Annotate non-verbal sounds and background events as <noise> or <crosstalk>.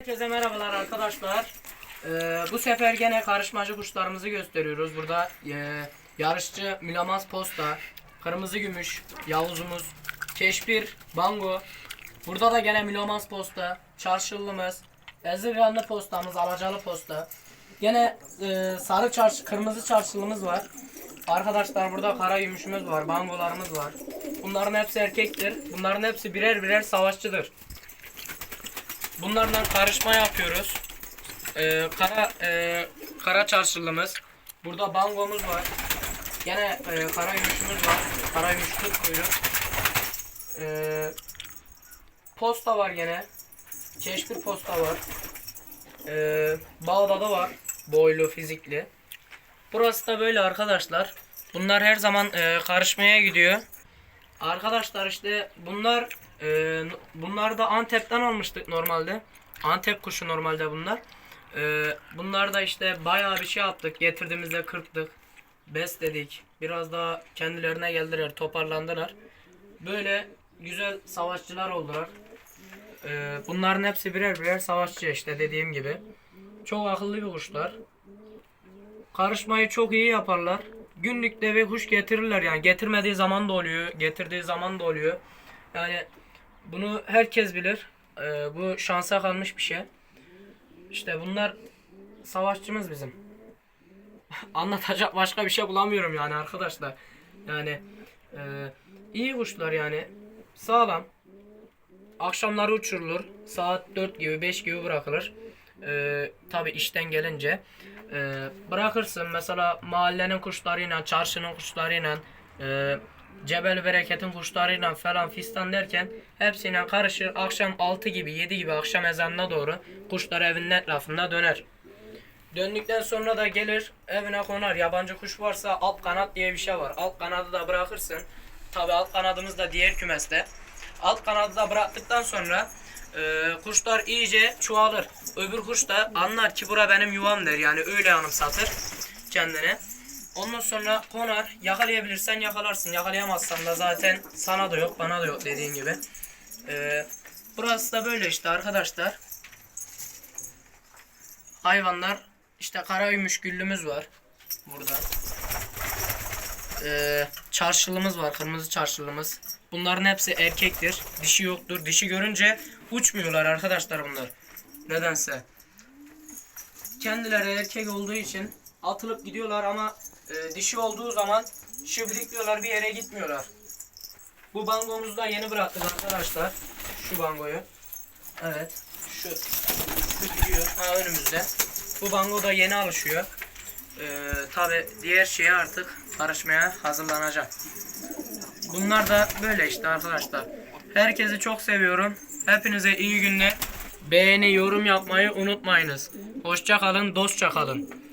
Herkese merhabalar arkadaşlar. Ee, bu sefer gene karışmacı kuşlarımızı gösteriyoruz. Burada e, yarışçı Mülamaz Posta, Kırmızı Gümüş, Yavuzumuz, Keşbir, Bango. Burada da gene Mülamaz Posta, Çarşıllımız, Ezirganlı postamız, Alacalı posta. Gene e, sarı çarşı, kırmızı çarşılımız var. Arkadaşlar burada kara gümüşümüz var, bangolarımız var. Bunların hepsi erkektir. Bunların hepsi birer birer savaşçıdır. Bunlardan karışma yapıyoruz. Ee, kara e, kara çarşılımız. Burada bangomuz var. Gene e, kara gümüşümüz var. Kara tut kuyruk. Ee, posta var gene. Keşkir posta var. Ee, Bağdada var. Boylu, fizikli. Burası da böyle arkadaşlar. Bunlar her zaman e, karışmaya gidiyor. Arkadaşlar işte bunlar e, bunlar da Antep'ten almıştık normalde. Antep kuşu normalde bunlar. E, bunlar da işte bayağı bir şey yaptık. Getirdiğimizde kırptık. Besledik. Biraz daha kendilerine geldiler, toparlandılar. Böyle güzel savaşçılar oldular. E, bunların hepsi birer birer savaşçı işte dediğim gibi. Çok akıllı bir kuşlar. Karışmayı çok iyi yaparlar. Günlük deve kuş getirirler yani getirmediği zaman da oluyor, getirdiği zaman da oluyor. Yani bunu herkes bilir. Ee, bu şansa kalmış bir şey. İşte bunlar savaşçımız bizim. <laughs> Anlatacak başka bir şey bulamıyorum yani arkadaşlar. Yani e, iyi kuşlar yani. Sağlam. Akşamları uçurulur. Saat 4 gibi 5 gibi bırakılır. Ee, tabi işten gelince. Ee, bırakırsın mesela mahallenin kuşlarıyla, çarşının kuşlarıyla, e, Cebel Bereket'in kuşlarıyla falan fistan derken hepsiyle karışır. Akşam 6 gibi 7 gibi akşam ezanına doğru kuşlar evinin etrafında döner. Döndükten sonra da gelir evine konar. Yabancı kuş varsa alt kanat diye bir şey var. Alt kanadı da bırakırsın. Tabi alt kanadımız da diğer kümeste. Alt kanadı da bıraktıktan sonra e, kuşlar iyice çoğalır. Öbür kuş da anlar ki bura benim yuvam der. Yani öyle anımsatır kendine. Ondan sonra konar. Yakalayabilirsen yakalarsın. Yakalayamazsan da zaten sana da yok bana da yok dediğin gibi. E, burası da böyle işte arkadaşlar. Hayvanlar işte kara gümüş güllümüz var. Burada. Ee, çarşılımız var. Kırmızı çarşılımız. Bunların hepsi erkektir. Dişi yoktur. Dişi görünce uçmuyorlar arkadaşlar bunlar. Nedense. Kendileri erkek olduğu için atılıp gidiyorlar ama e, dişi olduğu zaman şıbrikliyorlar bir yere gitmiyorlar. Bu bangomuzu da yeni bıraktık arkadaşlar. Şu bangoyu. Evet. Şu. Şu gidiyor. Ha önümüzde. Bu bango da yeni alışıyor. Ee, Tabi diğer şeye artık karışmaya hazırlanacak. Bunlar da böyle işte arkadaşlar. Herkesi çok seviyorum. Hepinize iyi günler. Beğeni, yorum yapmayı unutmayınız. Hoşça kalın, dostça kalın.